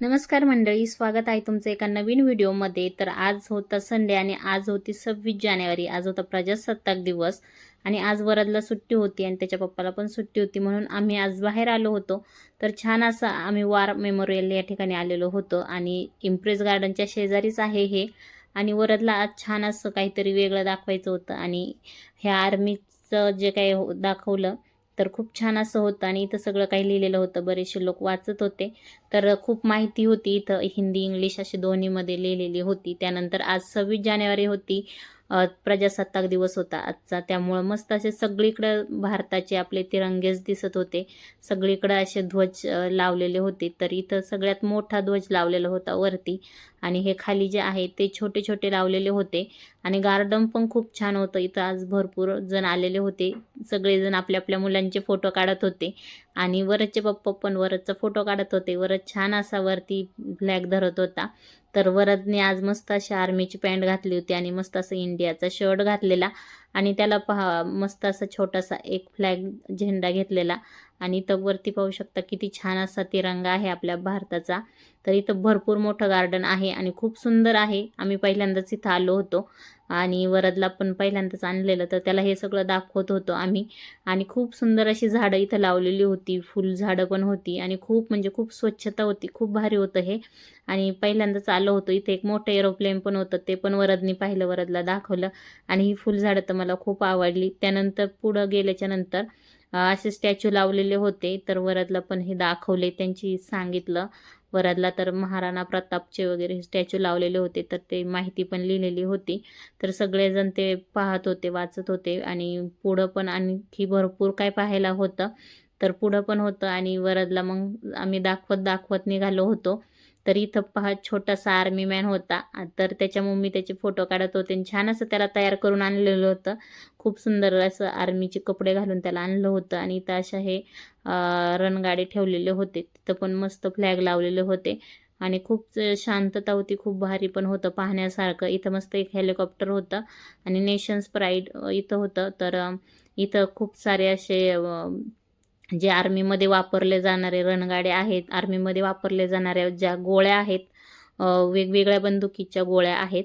नमस्कार मंडळी स्वागत आहे तुमचं एका नवीन व्हिडिओमध्ये. तर आज होता संडे आणि आज होती सव्वीस जानेवारी. आज होता प्रजासत्ताक दिवस आणि आज वरदला सुट्टी होती आणि त्याच्या पप्पाला पण सुट्टी होती म्हणून आम्ही आज बाहेर आलो होतो. तर छान असं आम्ही वार मेमोरियल या ठिकाणी आलेलो होतो आणि इम्प्रेस गार्डनच्या शेजारीच आहे हे. आणि वरदला आज छान असं काहीतरी वेगळं दाखवायचं होतं आणि ह्या आर्मीचं जे काही हो- दाखवलं तर खूप छान असं होतं. आणि इथं सगळं काही लिहिलेलं होतं. बरेचसे लोक वाचत होते. तर खूप माहिती होती इथं. हिंदी इंग्लिश अशी दोन्हीमध्ये लिहिलेली होती. त्यानंतर आज सव्वीस जानेवारी होती. प्रजासत्ताक दिवस होता आजचा. त्यामुळं मस्त असे सगळीकडं भारताचे आपले तिरंगेच दिसत होते. सगळीकडं असे ध्वज लावलेले होते. तर इथं सगळ्यात मोठा ध्वज लावलेला होता वरती. आणि हे खाली जे आहे ते छोटे छोटे लावलेले होते. आणि गार्डन पण खूप छान होतं. इथं आज भरपूर जण आलेले होते. सगळेजण आपल्या आपल्या मुलांचे फोटो काढत होते. आणि वरदचे पप्पा पण वरदचा फोटो काढत होते. वरद छान असा वरती फ्लॅग धरत होता. तर वरदने आज मस्त अशी आर्मीची पॅन्ट घातली होती आणि मस्त असं इंडियाचा शर्ट घातलेला. आणि त्याला पहा मस्त असा छोटासा एक फ्लॅग झेंडा घेतलेला. आणि इथं वरती पाहू शकता किती छान असा तिरंगा आहे आपल्या भारताचा. तर इथं भरपूर मोठं गार्डन आहे आणि खूप सुंदर आहे. आम्ही पहिल्यांदाच इथं आलो होतो आणि वरदला पण पहिल्यांदाच आणलेलं तर त्याला हे सगळं दाखवत होतो आम्ही. आणि खूप सुंदर अशी झाडं इथं लावलेली होती फुलझाडं पण होती आणि खूप म्हणजे खूप स्वच्छता होती खूप भारी होतं हे. आणि पहिल्यांदाच आलो होतो इथे एक मोठं एरोप्लेन पण होतं ते पण वरदनी पाहिलं वरदला दाखवलं. आणि ही फुलझाडं तर मला खूप आवडली. त्यानंतर पुढं गेल्याच्यानंतर असे स्टॅच्यू लावलेले होते. तर वरदला पण हे दाखवले त्यांची सांगितलं. वरदला तर महाराणा प्रतापचे वगैरे स्टॅच्यू लावलेले होते तर ते माहिती पण लिहिलेली होती. तर सगळेजण ते पाहत होते वाचत होते आणि पुढं पण आणखी भरपूर काय पाहायला होतं. तर पुढं पण होतं आणि वरदला मग आम्ही दाखवत दाखवत निघालो होतो. तर इथं पहा छोटासा आर्मी मॅन होता. तर त्याच्या मम्मी त्याचे फोटो काढत होते आणि छान असं त्याला तयार करून आणलेलं होतं. खूप सुंदर असं आर्मीचे कपडे घालून त्याला आणलं होतं आणि इथं अशा हे रणगाडे ठेवलेले होते. तिथं पण मस्त फ्लॅग लावलेले होते. आणि खूप शांतता होती खूप भारी पण होतं पाहण्यासारखं. इथं मस्त एक हेलिकॉप्टर होतं आणि नेशन्स प्राईड इथं होतं. तर इथं खूप सारे असे जे आर्मीमध्ये वापरले जाणारे रणगाडे आहेत आर्मीमध्ये वापरले जाणाऱ्या ज्या गोळ्या आहेत वेगवेगळ्या बंदुकीच्या गोळ्या आहेत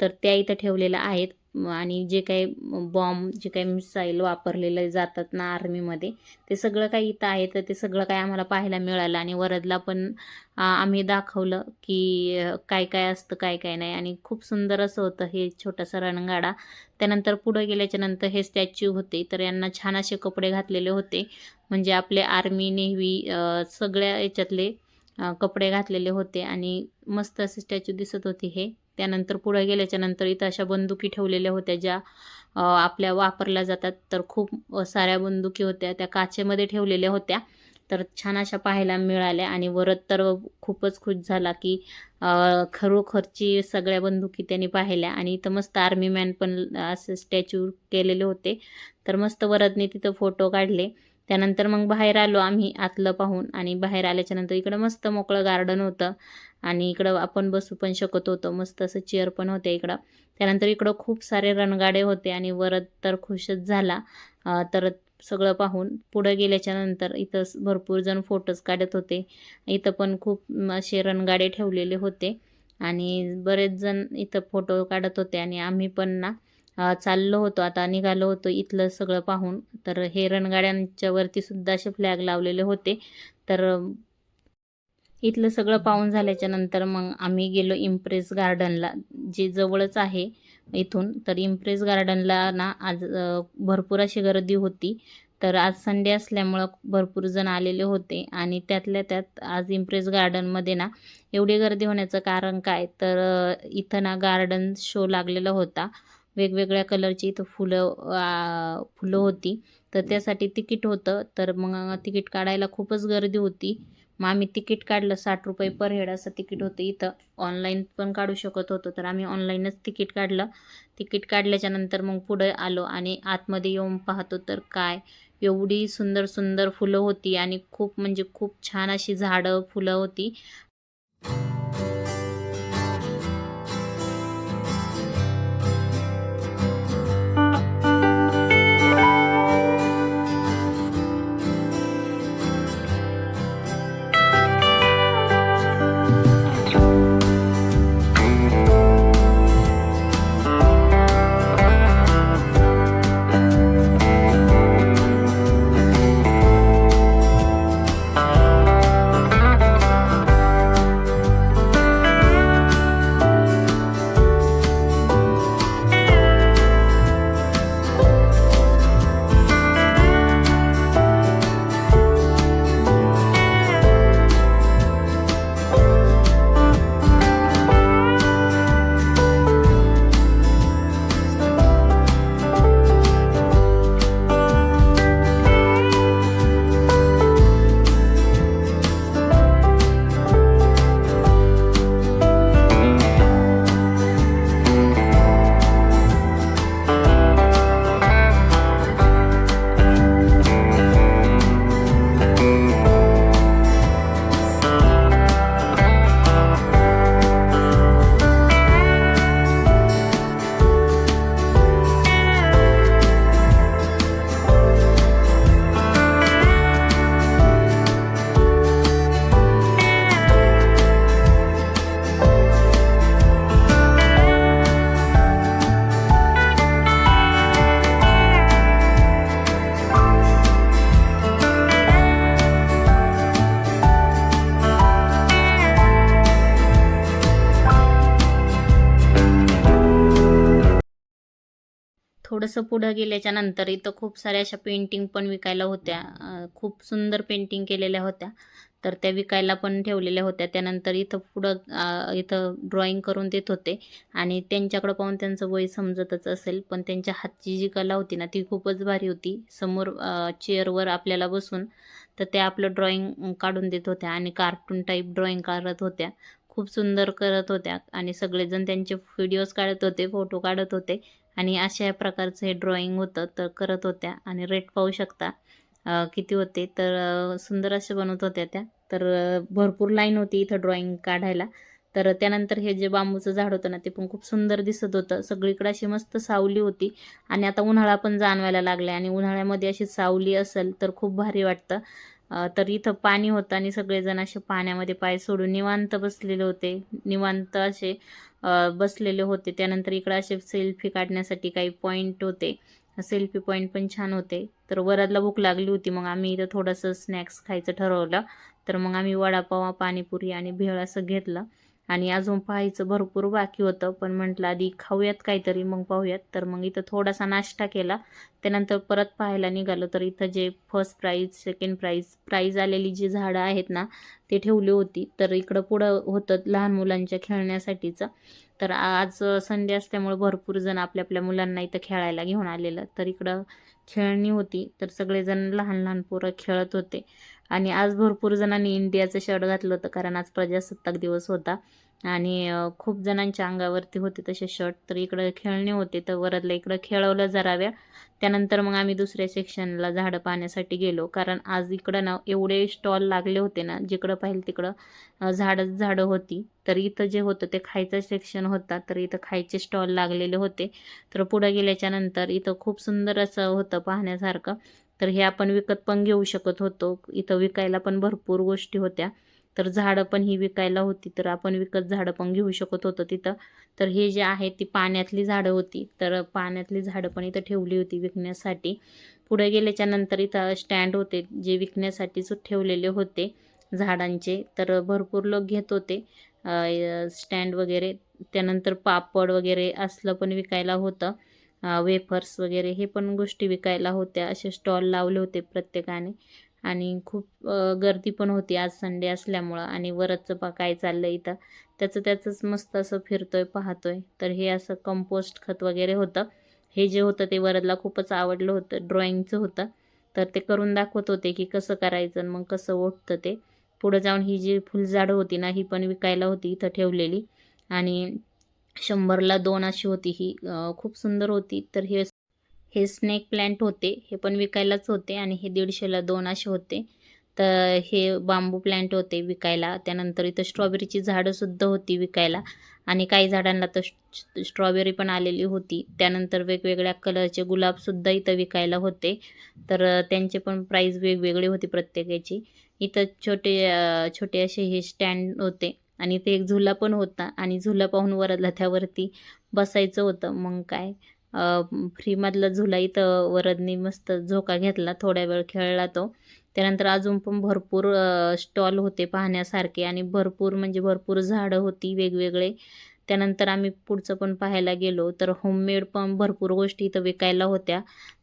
तर त्या इथं ठेवलेल्या आहेत. आणि जे काही बॉम्ब जे काही मिसाईल वापरलेले जातात ना आर्मीमध्ये ते सगळं काही इथं आहे. तर ते सगळं काही आम्हाला पाहायला मिळालं आणि वरदला पण आम्ही दाखवलं की काय काय असतं काय काय नाही. आणि खूप सुंदर असं होतं हे छोटासा रणगाडा. त्यानंतर पुढं गेल्याच्यानंतर हे स्टॅच्यू होते. तर यांना छान असे कपडे घातलेले होते. म्हणजे आपले आर्मी नेव्ही सगळ्या याच्यातले कपडे घातलेले होते. आणि मस्त असे स्टॅच्यू दिसत होते हे. त्यानंतर पुढे गेल्याच्यानंतर इथं अशा बंदुकी ठेवलेल्या होत्या ज्या आपल्या वापरल्या जातात. तर खूप साऱ्या बंदुकी होत्या त्या काचेमध्ये ठेवलेल्या होत्या. तर छान अशा पाहायला मिळाल्या आणि वरद तर खूपच खुश झाला की खरोखरची सगळ्या बंदुकी त्यांनी पाहिल्या. आणि इथं मस्त आर्मी मॅन पण असे स्टॅच्यू केलेले होते. तर मस्त वरदने तिथं फोटो काढले. त्यानंतर मग बाहेर आलो आम्ही आतलं पाहून आणि बाहेर आल्याच्यानंतर इकडं मस्त मोकळं गार्डन होतं. आणि इकडं आपण बसू पण शकत होतो. मस्त असं चेअर पण होते इकडं. त्यानंतर इकडं खूप सारे रणगाडे होते आणि वरद तर खुशच झाला. तर सगळं पाहून पुढं गेल्याच्यानंतर इथं भरपूर जण फोटोज काढत होते. इथं पण खूप असे रणगाडे ठेवलेले होते. आणि बरेच जण इथं फोटो काढत होते आणि आम्ही पण ना चाललो होतो. आता निघालो होतो इथलं सगळं पाहून. तर हे रणगाड्यांच्या वरती सुद्धा असे फ्लॅग लावलेले होते. तर इथलं सगळं पाहून झाल्याच्यानंतर मग आम्ही गेलो इम्प्रेस गार्डनला जे जवळच आहे इथून. तर इम्प्रेस गार्डनला ना आज भरपूर अशी गर्दी होती. तर आज संडे असल्यामुळं भरपूर जण आलेले होते. आणि त्यातल्या त्यात आज इम्प्रेस गार्डनमध्ये ना एवढी गर्दी होण्याचं कारण काय? तर इथं ना गार्डन शो लागलेला होता. वेगवेगळ्या कलरची इथं फुलं आ, फुलं होती. तर त्यासाठी तिकीट होतं. तर मग तिकीट काढायला खूपच गर्दी होती. मग आम्ही तिकीट काढलं साठ रुपये पर हेड असं तिकीट होतं इथं. ऑनलाईन पण काढू शकत होतो. तर आम्ही ऑनलाईनच तिकीट काढलं. तिकीट काढल्याच्या नंतर मग पुढे आलो आणि आतमध्ये येऊन पाहतो तर काय एवढी सुंदर सुंदर फुलं होती आणि खूप म्हणजे खूप छान अशी झाडं फुलं होती. थोडंसं पुढं गेल्याच्यानंतर इथं खूप साऱ्या अशा पेंटिंग पण विकायला होत्या. खूप सुंदर पेंटिंग केलेल्या होत्या. तर त्या विकायला पण ठेवलेल्या होत्या. त्यानंतर इथं पुढं इथं ड्रॉइंग करून देत होते. आणि त्यांच्याकडं पाहून त्यांचं वय समजतच असेल. पण त्यांच्या हातची जी कला होती ना ती खूपच भारी होती. समोर चेअरवर आपल्याला बसून तर त्या आपलं ड्रॉइंग काढून देत होत्या. आणि कार्टून टाईप ड्रॉइंग काढत होत्या. खूप सुंदर करत होत्या. आणि सगळेजण त्यांचे व्हिडिओज काढत होते फोटो काढत होते. आणि अशा प्रकारचं हे ड्रॉइंग होतं तर करत होत्या. आणि रेट पाहू शकता किती होते. तर सुंदर असे बनवत होत्या त्या. तर भरपूर लाईन होती इथं ड्रॉइंग काढायला. तर त्यानंतर हे जे बांबूचं झाड होतं ना ते पण खूप सुंदर दिसत होतं. सगळीकडे अशी मस्त सावली होती. आणि आता उन्हाळा पण जाणवायला लागला आणि उन्हाळ्यामध्ये अशी सावली असेल तर खूप भारी वाटतं. तर इथं पाणी होतं आणि सगळेजण असे पाण्यामध्ये पाय सोडून निवांत बसलेले होते. निवांत असे बसलेले होते. त्यानंतर इकडं असे सेल्फी काढण्यासाठी काही पॉईंट होते. सेल्फी पॉईंट पण छान होते. तर वरातला भूक लागली होती. मग आम्ही इथं थोडंसं स्नॅक्स खायचं ठरवलं. तर मग आम्ही वडापाव पाणीपुरी आणि भेळ असं घेतलं. आणि अजून पाहायचं भरपूर बाकी होतं. पण म्हटलं आधी खाऊयात काहीतरी मग पाहूयात. तर मग इथं थोडासा नाश्ता केला. त्यानंतर परत पाहायला निघालो. तर इथं जे first prize second prize prize आलेली जी झाडं आहेत ना ते ठेवली होती. तर इकडं पुढं होतं लहान मुलांच्या खेळण्यासाठीचं. तर आज संडे असल्यामुळे भरपूर जण आपल्या आपल्या मुलांना इथं खेळायला घेऊन आलेलं. तर इकडं खेळणी होती. तर सगळेजण लहान लहान पोरं खेळत होते. आणि आज भरपूर जणांनी इंडियाचं शर्ट घातलं होतं कारण आज प्रजासत्ताक दिवस होता. आणि खूप जणांच्या अंगावरती होते तसे शर्ट तर इकडं खेळणे होते तर वरदला इकडं खेळवलं जराव्या. त्यानंतर मग आम्ही दुसऱ्या सेक्शनला झाडं पाहण्यासाठी गेलो कारण आज इकडं ना एवढे स्टॉल लागले होते ना जिकडं पाहिलं तिकडं झाडंच झाडं होती. तर इथं जे होतं ते खायचं सेक्शन होता तर इथं खायचे स्टॉल लागलेले होते. तर पुढं गेल्याच्यानंतर इथं खूप सुंदर असं होतं पाहण्यासारखं. तर हे आपण विकत पण घेऊ शकत होतो. इथं विकायला पण भरपूर गोष्टी होत्या. तर झाडं पण ही विकायला होती तर आपण विकत झाडं पण घेऊ शकत होतो तिथं. तर हे जे आहे ती पाण्यातली झाडं होती तर पाण्यातली झाडं पण इथं ठेवली होती विकण्यासाठी. पुढे गेल्याच्यानंतर इथं स्टँड होते जे विकण्यासाठीच ठेवलेले होते झाडांचे. तर भरपूर लोक घेत होते. स्टँड वगैरे. त्यानंतर पापड वगैरे असलं पण विकायला होतं. वेफर्स वगैरे हे पण गोष्टी विकायला होत्या. असे स्टॉल लावले होते प्रत्येकाने. आणि खूप गर्दी पण होती आज संडे असल्यामुळं. आणि वरचं पा काय चाललं इथं. त्याचं त्याचंच मस्त असं फिरतोय पाहतोय. तर हे असं कंपोस्ट खत वगैरे होतं. हे जे होतं ते वरदला खूपच आवडलं होतं ड्रॉइंगचं होतं. तर ते करून दाखवत होते की कसं करायचं मग कसं ओढतं ते. पुढं जाऊन ही जी फुलझाडं होती ना ही पण विकायला होती इथं ठेवलेली. आणि शंभरला दोन अशी होती ही. खूप सुंदर होती. तर हे हे स्नेक प्लांट होते. हे पण विकायलाच होते आणि हे दीडशेला दोन असे होते. तर हे बांबू प्लांट होते विकायला. त्यानंतर इथं स्ट्रॉबेरीची झाडंसुद्धा होती विकायला. आणि काही झाडांना तर स्ट्रॉबेरी पण आलेली होती. त्यानंतर वेगवेगळ्या कलरचे गुलाबसुद्धा इथं विकायला होते. तर त्यांचे पण प्राईस वेगवेगळे होते प्रत्येकाची. इथं छोटे छोटे असे हे स्टँड होते. आणि ते एक झुला पण होता आणि झुला पाहून वरदला त्यावरती बसायचं होतं. मग काय फ्रीमधला झुला इथं वरदनी मस्त झोका घेतला थोड्या वेळ खेळला तो. त्यानंतर अजून पण भरपूर स्टॉल होते पाहण्यासारखे आणि भरपूर म्हणजे भरपूर झाडं होती वेगवेगळे. त्यानंतर आम्ही पुढचं पण पाहायला गेलो तर होममेड पण भरपूर गोष्टी इथं विकायला होत्या.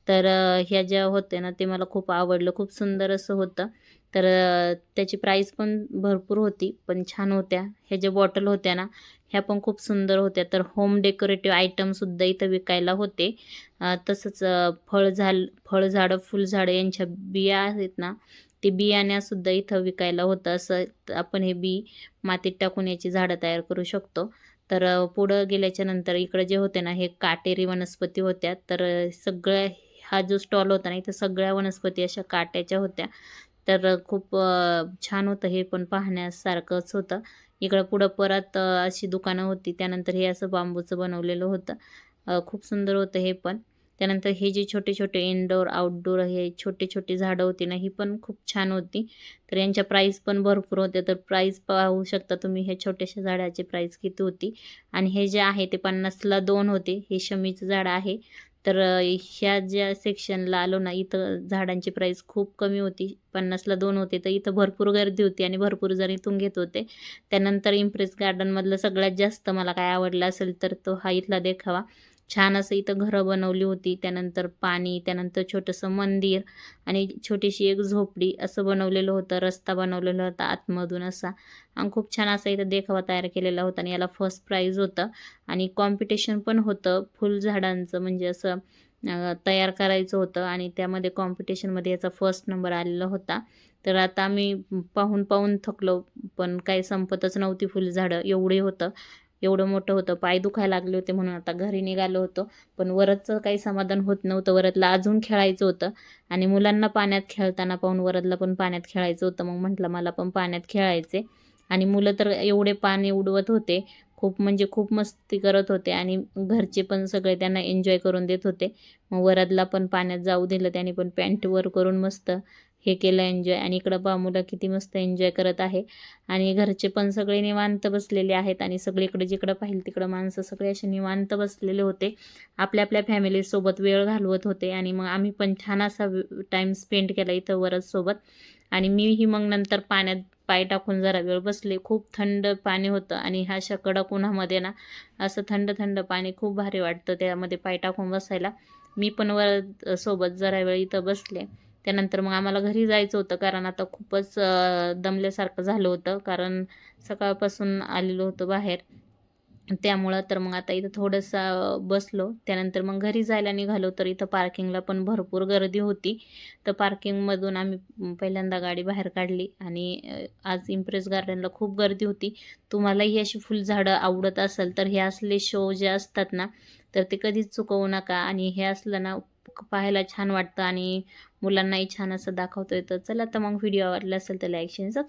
तर ह्या ज्या होत्या ना ते मला खूप आवडलं. खूप सुंदर असं होतं. तर त्याची प्राईस पण भरपूर होती पण छान होत्या. ह्या ज्या बॉटल होत्या ना ह्या पण खूप सुंदर होत्या. तर होम डेकोरेटिव्ह आयटमसुद्धा इथं विकायला होते. तसंच फळझाल फळझाडं फुलझाडं यांच्या बिया आहेत ना ते बियाण्यासुद्धा इथं विकायला होतं. असं आपण हे बी मातीत टाकून याची झाडं तयार करू शकतो. तर पुढं गेल्याच्यानंतर इकडं जे होते ना हे काटेरी वनस्पती होत्या. तर सगळ्या हा जो स्टॉल होता ना इथं सगळ्या वनस्पती अशा काट्याच्या होत्या. तर खूप छान होतं हे पण पाहण्यासारखंच होतं. इकडं पुढं परत अशी दुकानं होती त्यानंतर हे असं बांबूचं बनवलेलं होतं. खूप सुंदर होतं हे पण. त्यानंतर हे जे छोटे छोटे इनडोअर आउटडोअर हे छोटे छोटे झाडं होती ना ही पण खूप छान होती. तर यांच्या प्राईस पण भरपूर होत्या. तर प्राईस पाहू शकता तुम्ही हे छोट्याशा झाडाची प्राईस किती होती. आणि हे जे आहे ते पन्नासला दोन होते. हे शमीचं झाड आहे. तर ह्या ज्या सेक्शनला आलो ना इथं झाडांची प्राईस खूप कमी होती. पन्नासला दोन होते तर इथं भरपूर गर्दी होती आणि भरपूर जण इथून घेत होते. त्यानंतर इम्प्रेस गार्डनमधलं सगळ्यात जास्त मला काय आवडलं असेल तर तो हा इथला देखावा. छान असं इथं घरं बनवली होती. त्यानंतर पाणी त्यानंतर छोटंसं मंदिर आणि छोटीशी एक झोपडी असं बनवलेलं होतं. रस्ता बनवलेला होता आतमधून असा. आणि खूप छान असा इथं देखावा तयार केलेला होता आणि याला फर्स्ट प्राईज होतं. आणि कॉम्पिटिशन पण होतं. फुलझाडांचं म्हणजे असं तयार करायचं होतं आणि त्यामध्ये कॉम्पिटिशनमध्ये याचा फर्स्ट नंबर आलेला होता. तर आता आम्ही पाहून पाहून थकलो पण काही संपतच नव्हती फुलझाडं एवढे होतं. एवढं मोठं होतं पाय दुखायला लागले होते म्हणून आता घरी निघालो होतो. पण वरदचं काही समाधान होत नव्हतं. वरदला अजून खेळायचं होतं. आणि मुलांना पाण्यात खेळताना पाहून वरदला पण पाण्यात खेळायचं होतं. मग म्हटलं मला पण पाण्यात खेळायचे आणि मुलं तर एवढे पाणी उडवत होते. खूप म्हणजे खूप मस्ती करत होते. आणि घरचे पण सगळे त्यांना एन्जॉय करून देत होते. मग वरदला पण पाण्यात जाऊ दिलं. त्याने पण पॅन्ट वर करून मस्त हे केलं एन्जॉय आणि इकडं बा मुलं किती मस्त एन्जॉय करत आहे. आणि घरचे पण सगळे निवांत बसलेले आहेत. आणि सगळीकडे जिकडं पाहिलं तिकडं माणसं सगळे असे निवांत बसलेले होते. आपल्या आपल्या फॅमिलीसोबत वेळ घालवत होते. आणि मग आम्ही पण छान असा टाईम स्पेंड केला इथं वरदसोबत आणि मीही मग नंतर पाण्यात पाय टाकून जरा वेळ बसले. खूप थंड पाणी होतं. आणि ह्या अशा कडक उन्हामध्ये ना असं थंड थंड पाणी खूप भारी वाटतं त्यामध्ये पाय टाकून बसायला. मी पण वर सोबत जरा वेळ इथं बसले. त्यानंतर मग आम्हाला घरी जायचं होतं कारण आता खूपच दमल्यासारखं झालं होतं कारण सकाळपासून आलेलो होतो बाहेर. त्यामुळं तर मग आता इथं थोडंसं बसलो. त्यानंतर मग घरी जायला निघालो तर इथं पार्किंगला पण भरपूर गर्दी होती. तर पार्किंगमधून आम्ही पहिल्यांदा गाडी बाहेर काढली आणि आज इम्प्रेस गार्डनला खूप गर्दी होती. तुम्हालाही अशी फुलझाडं आवडत असेल तर हे असले शो जे असतात ना तर ते कधीच चुकवू नका. आणि हे असलं ना पाहायला छान वाटतं आणि मुलांनाही छान असं दाखवतो येतं चला तर मग व्हिडिओ आवडला असेल तर लाईक शेअर सबस्क्राईब